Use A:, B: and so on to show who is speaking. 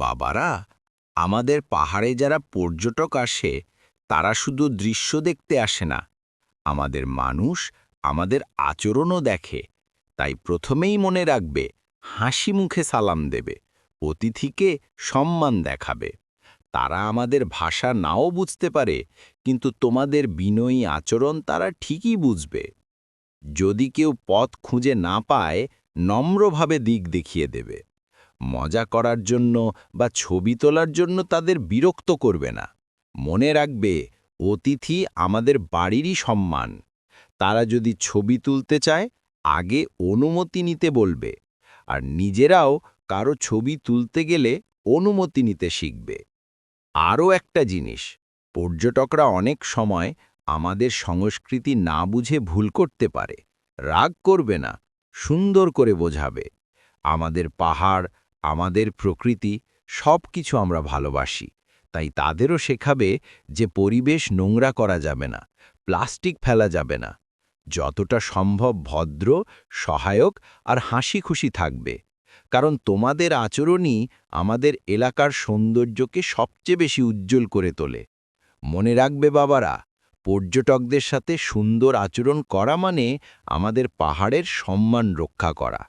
A: বাবারা, আমাদের পাহাড়ে যারা পর্যটক আসে, তারা শুধু দৃশ্য দেখতে আসে না। আমাদের মানুষ আমাদের আচরণও দেখে। তাই প্রথমেই মনে রাখবে, হাসি মুখে সালাম দেবে, অতিথিকে সম্মান দেখাবে। তারা আমাদের ভাষা নাও বুঝতে পারে, কিন্তু তোমাদের বিনয়ী আচরণ তারা ঠিকই বুঝবে। যদি কেউ পথ খুঁজে না পায়, নম্রভাবে দিক দেখিয়ে দেবে। মজা করার জন্য বা ছবি তোলার জন্য তাদের বিরক্ত করবে না। মনে রাখবে, অতিথি আমাদের বাড়িরই সম্মান। তারা যদি ছবি তুলতে চায়, আগে অনুমতি নিতে বলবে। আর নিজেরাও কারও ছবি তুলতে গেলে অনুমতি নিতে শিখবে। আরও একটা জিনিস, পর্যটকরা অনেক সময় আমাদের সংস্কৃতি না বুঝে ভুল করতে পারে। রাগ করবে না, সুন্দর করে বোঝাবে। আমাদের পাহাড় আমাদের প্রকৃতি সব কিছু আমরা ভালোবাসি। তাই তাদেরও শেখাবে যে পরিবেশ নোংরা করা যাবে না, প্লাস্টিক ফেলা যাবে না। যতটা সম্ভব ভদ্র, সহায়ক আর হাসি খুশি থাকবে। কারণ তোমাদের আচরণই আমাদের এলাকার সৌন্দর্যকে সবচেয়ে বেশি উজ্জ্বল করে তোলে। মনে রাখবে বাবারা, পর্যটকদের সাথে সুন্দর আচরণ করা মানে আমাদের পাহাড়ের সম্মান রক্ষা করা।